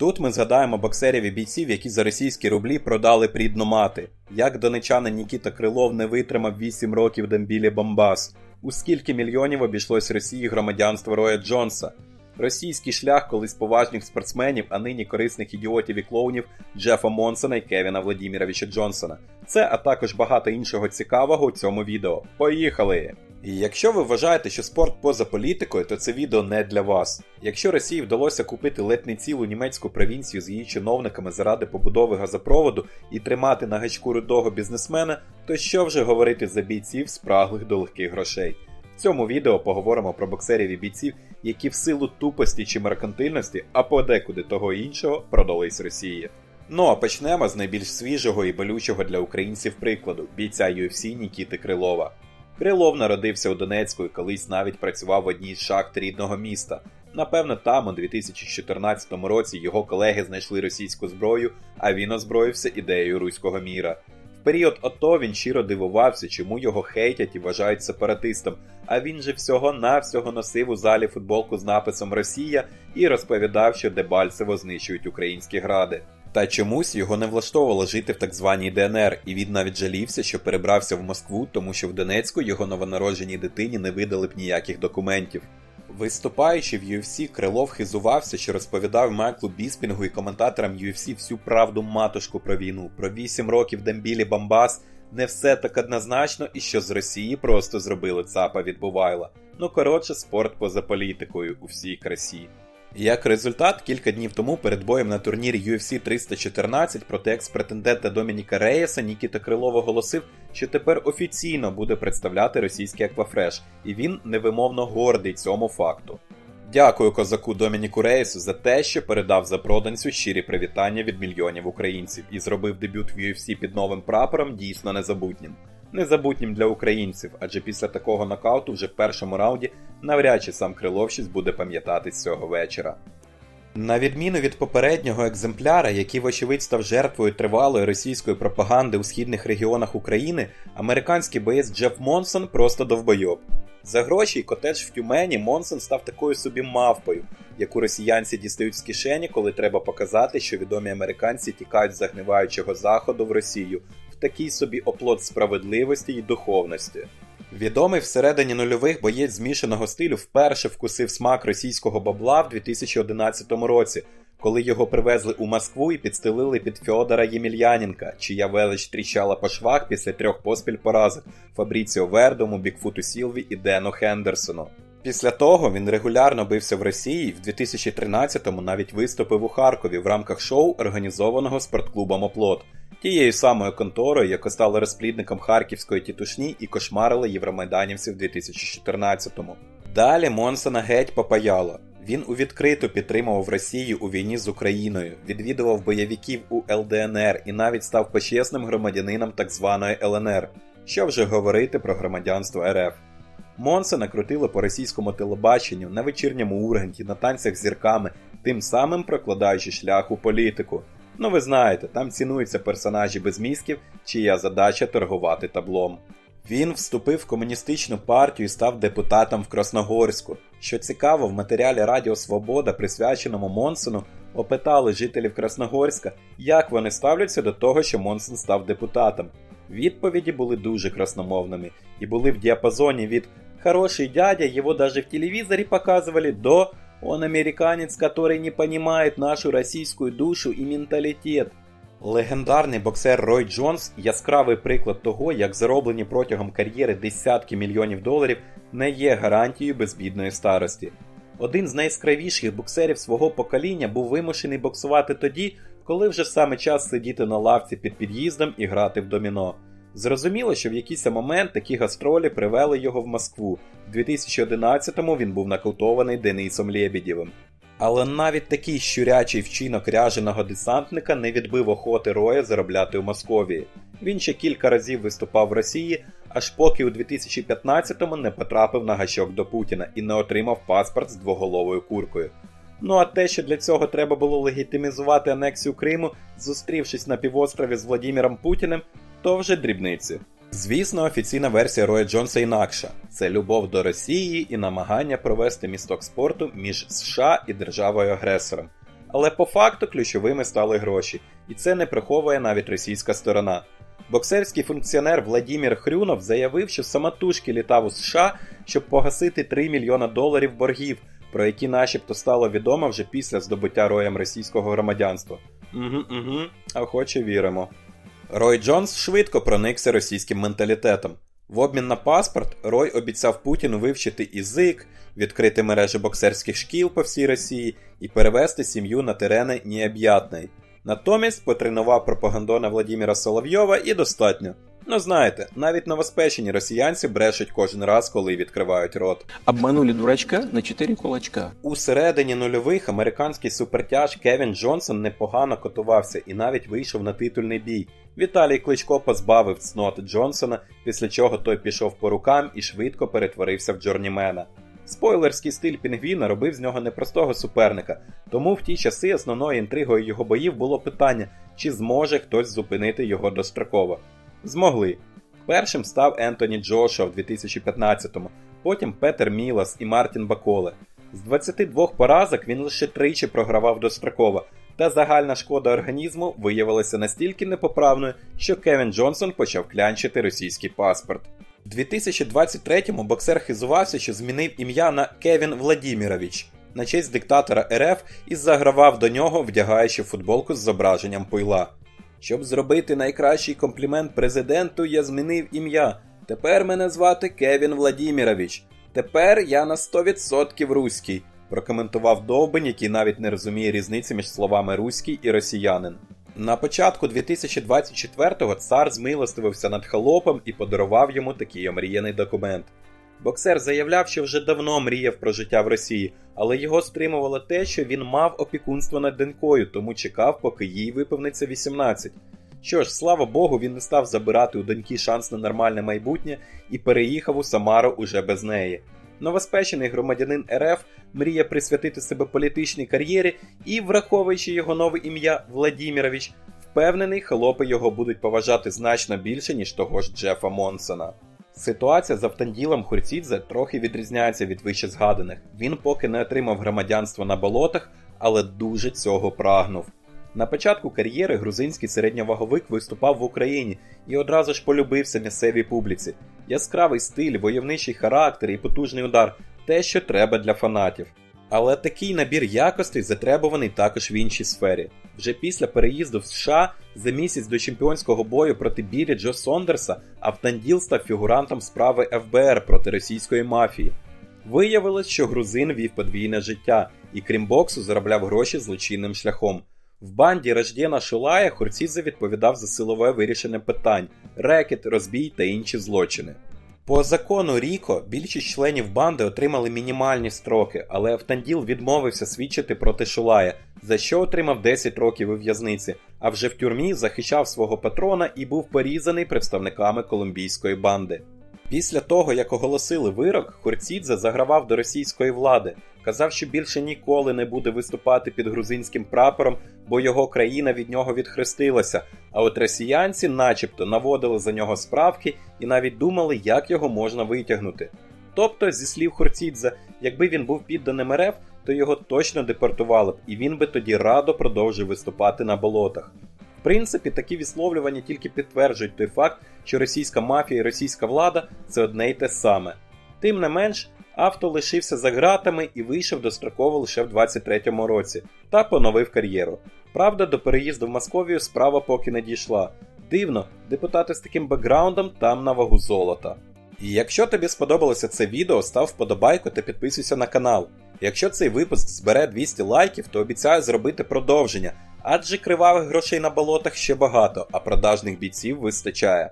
Тут ми згадаємо боксерів і бійців, які за російські рублі продали прідну мати. Як донечанин Нікіта Крилов не витримав 8 років Дембілі Бомбас. У скільки мільйонів обійшлось Росії громадянство Роя Джонса. Російський шлях колись поважних спортсменів, а нині корисних ідіотів і клоунів Джефа Монсона і Кевіна Владіміровича Джонсона. Це, а також багато іншого цікавого у цьому відео. Поїхали! І якщо ви вважаєте, що спорт поза політикою, то це відео не для вас. Якщо Росії вдалося купити ледь не цілу німецьку провінцію з її чиновниками заради побудови газопроводу і тримати на гачку рудого бізнесмена, то що вже говорити за бійців, спраглих до легких грошей? В цьому відео поговоримо про боксерів і бійців, які в силу тупості чи меркантильності, а подекуди того іншого, продались Росії. Ну а почнемо з найбільш свіжого і болючого для українців прикладу бійця UFC Нікіти Крилова. Крилов народився у Донецьку і колись навіть працював в одній з шахт рідного міста. Напевно, там у 2014 році його колеги знайшли російську зброю, а він озброївся ідеєю руського міра. В період АТО він щиро дивувався, чому його хейтять і вважають сепаратистом. А він же всього-навсього носив у залі футболку з написом Росія і розповідав, що Дебальцево знищують українські гради. Та чомусь його не влаштовувало жити в так званій ДНР, і він навіть жалівся, що перебрався в Москву, тому що в Донецьку його новонародженій дитині не видали б ніяких документів. Виступаючи в UFC, Крилов хизувався, що розповідав Майклу Біспінгу і коментаторам UFC всю правду матушку про війну, про 8 років Дембілі Бамбас, не все так однозначно, і що з Росії просто зробили ЦАПа від Бувайла. Ну коротше, спорт поза політикою у всій красі. Як результат, кілька днів тому перед боєм на турнірі UFC 314 проти екс-претендента Домініка Реєса Нікіта Крилов оголосив, що тепер офіційно буде представляти російський Аквафреш, і він невимовно гордий цьому факту. Дякую козаку Домініку Реєсу за те, що передав запроданцю щирі привітання від мільйонів українців і зробив дебют в UFC під новим прапором дійсно незабутнім. Незабутнім для українців, адже після такого нокауту вже в першому раунді навряд чи сам Крилов буде пам'ятати з цього вечора. На відміну від попереднього екземпляра, який, вочевидь, став жертвою тривалої російської пропаганди у східних регіонах України, американський боєць Джеф Монсон просто довбойоб. За гроші і котедж в Тюмені Монсон став такою собі мавпою, яку росіянці дістають з кишені, коли треба показати, що відомі американці тікають з загниваючого заходу в Росію, такий собі оплот справедливості і духовності. Відомий всередині нульових боєць змішаного стилю вперше вкусив смак російського бабла в 2011 році, коли його привезли у Москву і підстелили під Фьодора Ємельяненка, чия велич тріщала по швах після трьох поспіль поразок Фабріціо Вердому, Бікфуту Сілві і Дену Хендерсону. Після того він регулярно бився в Росії і в 2013-му навіть виступив у Харкові в рамках шоу, організованого спортклубом Оплот, тією самою конторою, яка стала розплідником харківської тітушні і кошмарила євромайданівців в 2014-му. Далі Монсона геть попаяло. Він у відкриту підтримував Росію у війні з Україною, відвідував бойовиків у ЛДНР і навіть став почесним громадянином так званої ЛНР. Що вже говорити про громадянство РФ. Монса накрутили по російському телебаченню на вечірньому урганті, на танцях зірками, тим самим прокладаючи шлях у політику. Ну ви знаєте, там цінуються персонажі без мізків, чия задача торгувати таблом. Він вступив в комуністичну партію і став депутатом в Красногорську. Що цікаво, в матеріалі Радіо Свобода, присвяченому Монсону, опитали жителів Красногорська, як вони ставляться до того, що Монсон став депутатом. Відповіді були дуже красномовними і були в діапазоні від «хороший дядя, его даже в телевизоре показывали» до «он американец, который не понимает нашу российскую душу и менталитет». Легендарний боксер Рой Джонс яскравий приклад того, як зароблені протягом кар'єри десятки мільйонів доларів не є гарантією безбідної старості. Один з найяскравіших боксерів свого покоління був вимушений боксувати тоді, коли вже саме час сидіти на лавці під під'їздом і грати в доміно. Зрозуміло, що в якийсь момент такі гастролі привели його в Москву. В 2011-му він був нокаутований Денисом Лєбідєвим. Але навіть такий щурячий вчинок ряженого десантника не відбив охоти Роя заробляти у Московії. Він ще кілька разів виступав в Росії, аж поки у 2015-му не потрапив на гачок до Путіна і не отримав паспорт з двоголовою куркою. Ну а те, що для цього треба було легітимізувати анексію Криму, зустрівшись на півострові з Владіміром Путіним, то вже дрібниці. Звісно, офіційна версія Роя Джонса інакша: це любов до Росії і намагання провести місток спорту між США і державою агресором. Але по факту ключовими стали гроші, і це не приховує навіть російська сторона. Боксерський функціонер Владімір Хрюнов заявив, що самотужки літав у США, щоб погасити 3 мільйона доларів боргів, про які начебто стало відомо вже після здобуття роєм російського громадянства. Угу, угу, охоче віримо. Рой Джонс швидко проникся російським менталітетом. В обмін на паспорт Рой обіцяв Путіну вивчити ізик, відкрити мережі боксерських шкіл по всій Росії і перевести сім'ю на терени Ніаб'ятний. Натомість потренував пропагандона Владіміра Соловйова і достатньо. Ну знаєте, навіть новоспечені росіянці брешуть кожен раз, коли відкривають рот. Обманули дурачка на 4 кулачка. У середині нульових американський супертяж Кевін Джонсон непогано котувався і навіть вийшов на титульний бій. Віталій Кличко позбавив цноти Джонсона, після чого той пішов по рукам і швидко перетворився в Джорнімена. Спойлерський стиль Пінгвіна робив з нього непростого суперника, тому в ті часи основною інтригою його боїв було питання, чи зможе хтось зупинити його достроково. Змогли. Першим став Ентоні Джошуа в 2015-му, потім Петер Мілас і Мартін Баколе. З 22 поразок він лише тричі програвав достроково, та загальна шкода організму виявилася настільки непоправною, що Кевін Джонсон почав клянчити російський паспорт. У 2023-му боксер хизувався, що змінив ім'я на Кевін Владімірович на честь диктатора РФ і загравав до нього, вдягаючи футболку з зображенням пойла. Щоб зробити найкращий комплімент президенту, я змінив ім'я. Тепер мене звати Кевін Владімірович. Тепер я на 100% руський, прокоментував Довбень, який навіть не розуміє різниці між словами руський і росіянин. На початку 2024-го цар змилостивився над холопом і подарував йому такий омріяний документ. Боксер заявляв, що вже давно мріяв про життя в Росії, але його стримувало те, що він мав опікунство над донькою, тому чекав, поки їй виповниться 18. Що ж, слава Богу, він не став забирати у доньки шанс на нормальне майбутнє і переїхав у Самару уже без неї. Новоспечений громадянин РФ мріє присвятити себе політичній кар'єрі і, враховуючи його нове ім'я Владімірович, впевнений, холопи його будуть поважати значно більше, ніж того ж Джефа Монсона. Ситуація з Автанділом Хурцідзе трохи відрізняється від вище згаданих. Він поки не отримав громадянство на болотах, але дуже цього прагнув. На початку кар'єри грузинський середньоваговик виступав в Україні і одразу ж полюбився місцевій публіці. Яскравий стиль, войовничий характер і потужний удар те, що треба для фанатів. Але такий набір якостей затребуваний також в іншій сфері. Вже після переїзду в США за місяць до чемпіонського бою проти Білі Джо Сондерса Автанділ став фігурантом справи ФБР проти російської мафії. Виявилось, що грузин вів подвійне життя і крім боксу заробляв гроші злочинним шляхом. В банді Рождєна Шулая Хурцідзе відповідав за силове вирішення питань, рекет, розбій та інші злочини. По закону Ріко більшість членів банди отримали мінімальні строки, але Автанділ відмовився свідчити проти Шулая, за що отримав 10 років у в'язниці, а вже в тюрмі захищав свого патрона і був порізаний представниками колумбійської банди. Після того, як оголосили вирок, Хурцідзе загравав до російської влади, казав, що більше ніколи не буде виступати під грузинським прапором, бо його країна від нього відхрестилася. А от росіянці, начебто, наводили за нього справки і навіть думали, як його можна витягнути. Тобто, зі слів Хурцідзе, якби він був підданим РФ, то його точно депортували б, і він би тоді радо продовжив виступати на болотах. В принципі, такі висловлювання тільки підтверджують той факт, що російська мафія і російська влада це одне й те саме. Тим не менш, авто лишився за ґратами і вийшов достроково лише в 23-му році та поновив кар'єру. Правда, до переїзду в Московію справа поки не дійшла. Дивно, депутати з таким бекграундом там на вагу золота. І якщо тобі сподобалося це відео, став вподобайку та підписуйся на канал. Якщо цей випуск збере 200 лайків, то обіцяю зробити продовження, адже кривавих грошей на болотах ще багато, а продажних бійців вистачає.